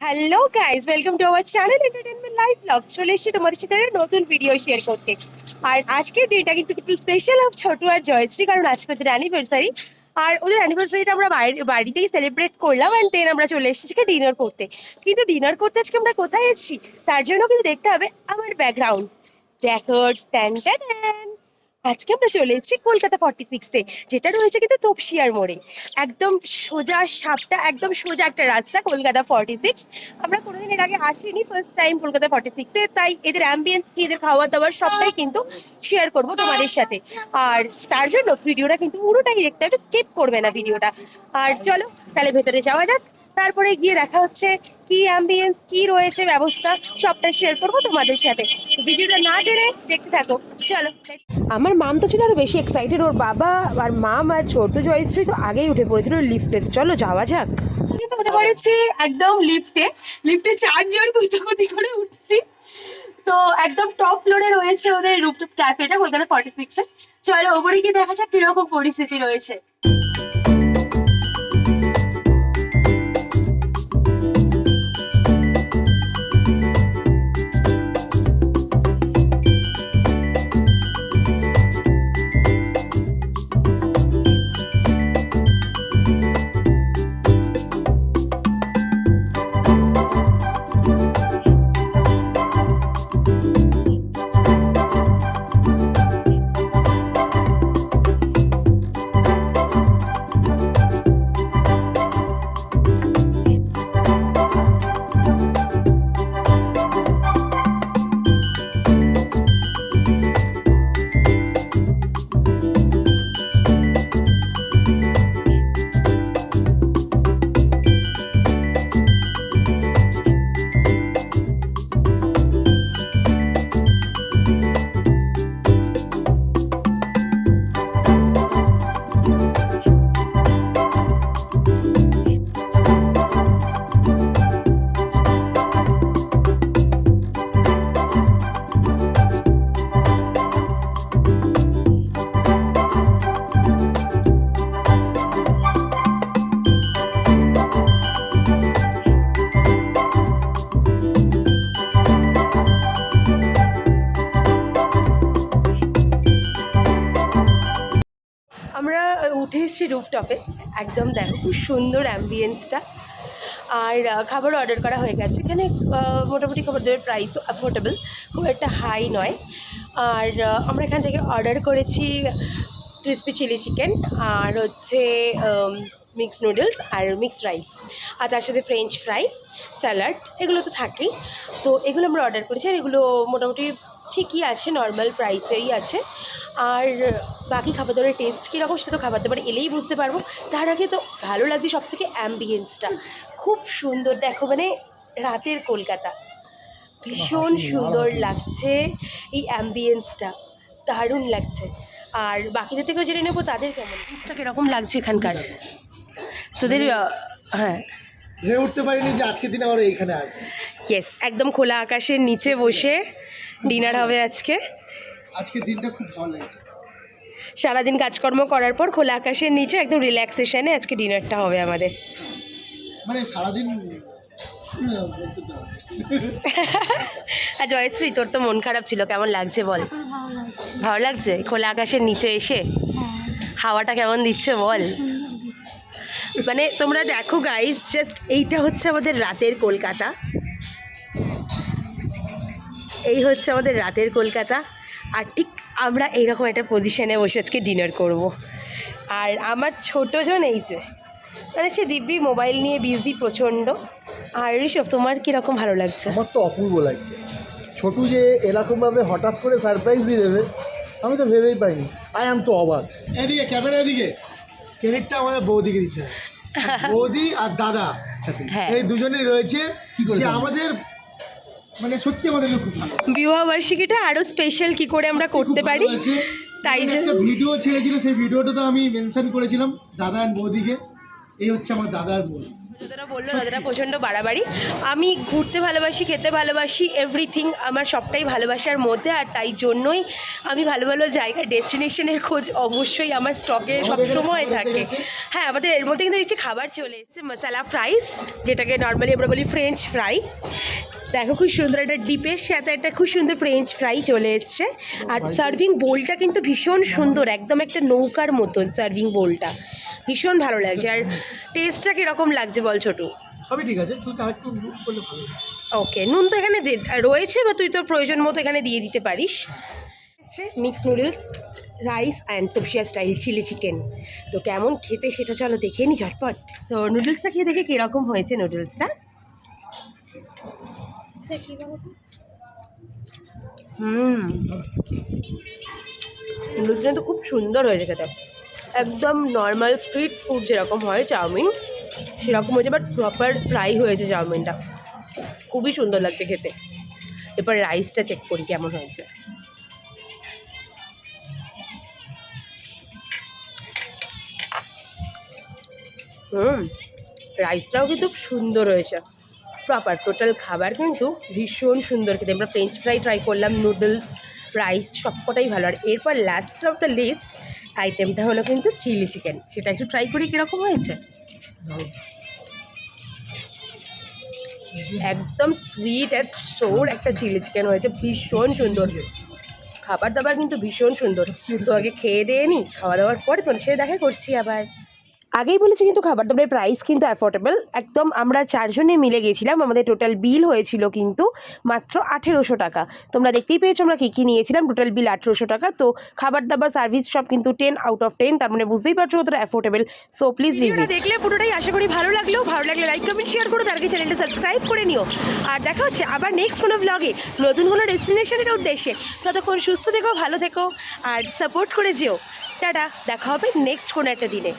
Hello guys welcome to our channel entertainment live vlog চলে এসেছি তোমাদের সাথে নতুন ভিডিও শেয়ার করতে। আর আজকের দিনটা কিন্তু একটু স্পেশাল অফ ছোটু আর জয়শ্রী, কারণ আজকে ওদের অ্যানিভার্সারি আর ওদের অ্যানিভার্সারিটা আমরা বাড়িতেই সেলিব্রেট করলাম অ্যান্ড দেন আমরা চলে এসেছি আজকে ডিনার করতে। কিন্তু ডিনার করতে আজকে আমরা কোথায় এসেছি তার জন্য কিন্তু দেখতে হবে আমার ব্যাকগ্রাউন্ড দেখো ট্যান ট্যান আজকে আমরা চলে এসেছি কলকাতা ফর্টি সিক্সে যেটা রয়েছে কিন্তু তপসিয়ার মোড়ে। একদম সোজা সাপটা, একদম সোজা একটা রাস্তা কলকাতা ফর্টি সিক্স আমরা কোনোদিন এর আগে আসিনি ফার্স্ট টাইম কলকাতা ফর্টি সিক্সে তাই এদের অ্যাম্বিয়েন্স কি এদের খাওয়া দাওয়ার সবটাই কিন্তু শেয়ার করব তোমাদের সাথে। আর তার জন্য ভিডিওটা কিন্তু পুরোটাই দেখতে হবে স্কিপ করবে না ভিডিওটা। আর চলো, তাহলে ভেতরে যাওয়া যাক। তারপরে গিয়ে দেখা হচ্ছে কি অ্যাম্বিয়েন্স কি রয়েছে ব্যবস্থা সবটা শেয়ার করব তোমাদের সাথে। ভিডিওটা না জেনে দেখতে থাকো। চলো আমার মাম তো ছিল আরও বেশি এক্সাইটেড ওর বাবা আর মাম আর ছোট জয়শ্রী তো আগেই উঠে পড়েছিল লিফটে চলো যাওয়া যাক। উঠে পড়েছি একদম লিফটে লিফটে চারজন কুস্তাকুতি করে উঠছি। তো একদম টপ ফ্লোরে রয়েছে ওদের রুফটপ ক্যাফেটা কলকাতা ফর্টি সিক্সে চলো ওপরে গিয়ে দেখা যাক কীরকম পরিস্থিতি রয়েছে। উঠে এসেছি রুফটপে একদম দেখো, খুব সুন্দর অ্যাম্বিয়েন্সটা আর খাবার অর্ডার করা হয়ে গেছে। এখানে মোটামুটি খাবারের প্রাইসও অ্যাফোর্ডেবল খুব একটা হাই নয়। আর আমরা এখান থেকে অর্ডার করেছি ক্রিসপি চিলি চিকেন আর হচ্ছে মিক্স নুডলস আর মিক্স রাইস। আর তার সাথে ফ্রেঞ্চ ফ্রাই স্যালাড এগুলো তো থাকেই। তো এগুলো আমরা অর্ডার করেছি আর এগুলো মোটামুটি ঠিকই আছে নর্মাল প্রাইসেই আছে। আর বাকি খাবার দাবারের টেস্ট কীরকম সেটা তো খাবার দাবার এলেই বুঝতে পারব। তার আগে তো ভালো লাগছে সব থেকে অ্যাম্বিয়েন্সটা খুব সুন্দর দেখো মানে রাতের কলকাতা। ভীষণ সুন্দর লাগছে এই অ্যাম্বিয়েন্সটা দারুণ লাগছে। আর বাকিদের থেকেও জেনে নেব তাদের কেমন? জিনিসটা কীরকম লাগছে এখানকার? তোদের হ্যাঁ। ভেবে উঠতে পারিনি যে আজকের দিন আমরা এইখানে আসব। ইয়েস একদম খোলা আকাশের নিচে বসে ডিনার হবে আজকে। আজকের দিনটা খুব ভালো লাগছে। সারাদিন কাজকর্ম করার পর খোলা আকাশের নিচে একদম রিল্যাক্সেশনে আজকে ডিনারটা হবে আমাদের। মানে সারাদিন। আর জয়শ্রী, তোর তো মন খারাপ ছিল, কেমন লাগছে বল? ভালো লাগছে? খোলা আকাশের নিচে এসে? হাওয়াটা কেমন দিচ্ছে বল? মানে তোমরা দেখো গাইস জাস্ট এইটা হচ্ছে আমাদের রাতের কলকাতা। এই হচ্ছে আমাদের রাতের কলকাতা। আর ঠিক আমরা এইরকম একটা পজিশনে বসে আজকে ডিনার করব। আর আমার ছোটো জন এই যে মানে সে দিব্যি মোবাইল নিয়ে বিজি প্রচণ্ড। আর ঋষভ তোমার কীরকম ভালো লাগছে? আমার তো অপূর্ব লাগছে। ছোটু যে এরকমভাবে হঠাৎ করে সারপ্রাইজ দিয়ে দেবে আমি তো ভেবেই পাইনি। আই আম তো অবাক। এদিকে ক্যামেরা এদিকে। ক্রেডিটটা আমাদের বৌদিকে দিতে হবে। বৌদি আর দাদা হ্যাঁ। এই দুজনেই রয়েছে যে আমাদের মানে সত্যি আমাদের খুব বিবাহ বার্ষিকীটা আরও স্পেশাল কি করে আমরা করতে পারি। তাই একটা জন্য ভিডিও ছেড়েছিল সেই ভিডিওটা তো আমি মেনশন করেছিলাম দাদা আর বৌদিকে। এই হচ্ছে আমার দাদা আর বৌদি। যতটা বলল ততটা প্রচণ্ড বাড়াবাড়ি। আমি ঘুরতে ভালোবাসি খেতে ভালোবাসি এভরিথিং আমার সবটাই ভালোবাসার মধ্যে আর তাই জন্যই আমি ভালো ভালো জায়গা ডেস্টিনেশনের খোঁজ অবশ্যই আমার স্টকে সবসময় থাকে। হ্যাঁ আমাদের এর মধ্যে কিন্তু দেখছি খাবার চলে এসেছে মশালা ফ্রাইস যেটাকে নর্মালি আমরা বলি ফ্রেঞ্চ ফ্রাই দেখো খুব সুন্দর একটা ডিপের সাথে একটা খুব সুন্দর ফ্রেঞ্চ ফ্রাই চলে এসছে। আর সার্ভিং বোলটা কিন্তু ভীষণ সুন্দর একদম একটা নৌকার মতন সার্ভিং বোলটা ভীষণ ভালো লাগছে। আর টেস্টটা কীরকম লাগছে বল ছোটু? সবই ঠিক আছে তুই একটু করলে ভালো ওকে নুন তো এখানে রয়েছে বা তুই তোর প্রয়োজন মতো এখানে দিয়ে দিতে পারিস। Mix noodles rice and Topsia style chilli chicken তো কেমন খেতে সেটা চলো দেখে নি ঝটপট। তো নুডলসটা খেয়ে দেখে কীরকম হয়েছে নুডলসটা হুম। নুডলসটা তো খুব সুন্দর হয়েছে খেতে। একদম নর্মাল স্ট্রিট ফুড যেরকম হয়, চাউমিন সেরকম হয়েছে বাট প্রপার ফ্রাই হয়েছে চাউমিনটা। খুবই সুন্দর লাগছে খেতে। এরপর রাইসটা চেক করি কেমন হয়েছে। হুম রাইসটাও কিন্তু সুন্দর হয়েছে। প্রপার টোটাল খাবার কিন্তু ভীষণ সুন্দর খেতে। আমরা ফ্রেঞ্চ ফ্রাই ট্রাই করলাম নুডলস রাইস সবকটাই ভালো। আর এরপর লাস্ট অফ দ্য লিস্ট আইটেমটা হলো কিন্তু চিলি চিকেন। সেটা একটু ট্রাই করি কীরকম হয়েছে। একদম সুইট অ্যান্ড সোর একটা চিলি চিকেন হয়েছে, ভীষণ সুন্দর। খাবার দাবার কিন্তু ভীষণ সুন্দর। তো আগে খেয়ে দিয়ে নি, খাওয়া দাওয়ার পরে তোমাদের সে দেখা করছি আবার। আগেই বলেছি কিন্তু খাবার দাবারের প্রাইস কিন্তু অ্যাফোর্ডেবল একদম আমরা চারজনে মিলে গেছিলাম আমাদের টোটাল বিল হয়েছিল কিন্তু মাত্র আঠেরোশো টাকা। তোমরা দেখতেই পেয়েছ আমরা কী কী নিয়েছিলাম টোটাল বিল আঠেরোশো টাকা। তো খাবার দাবার সার্ভিস সব কিন্তু টেন আউট অফ টেন তার মানে বুঝতেই পারছ কতটা অ্যাফোর্ডেবল সো প্লিজ ভিজিট দেখলে পুরোটাই আশা করি ভালো লাগল। ভালো লাগলে লাইক কমেন্ট শেয়ার করো তার আগে চ্যানেলটা সাবস্ক্রাইব করে নিও। আর দেখা হচ্ছে আবার নেক্সট কোনো ব্লগে নতুন কোনো ডেস্টিনেশনের উদ্দেশ্যে। ততক্ষণ সুস্থ থেকো ভালো থেকো আর সাপোর্ট করে যেও। টাটা দেখা হবে নেক্সট কোনো একটা দিনে।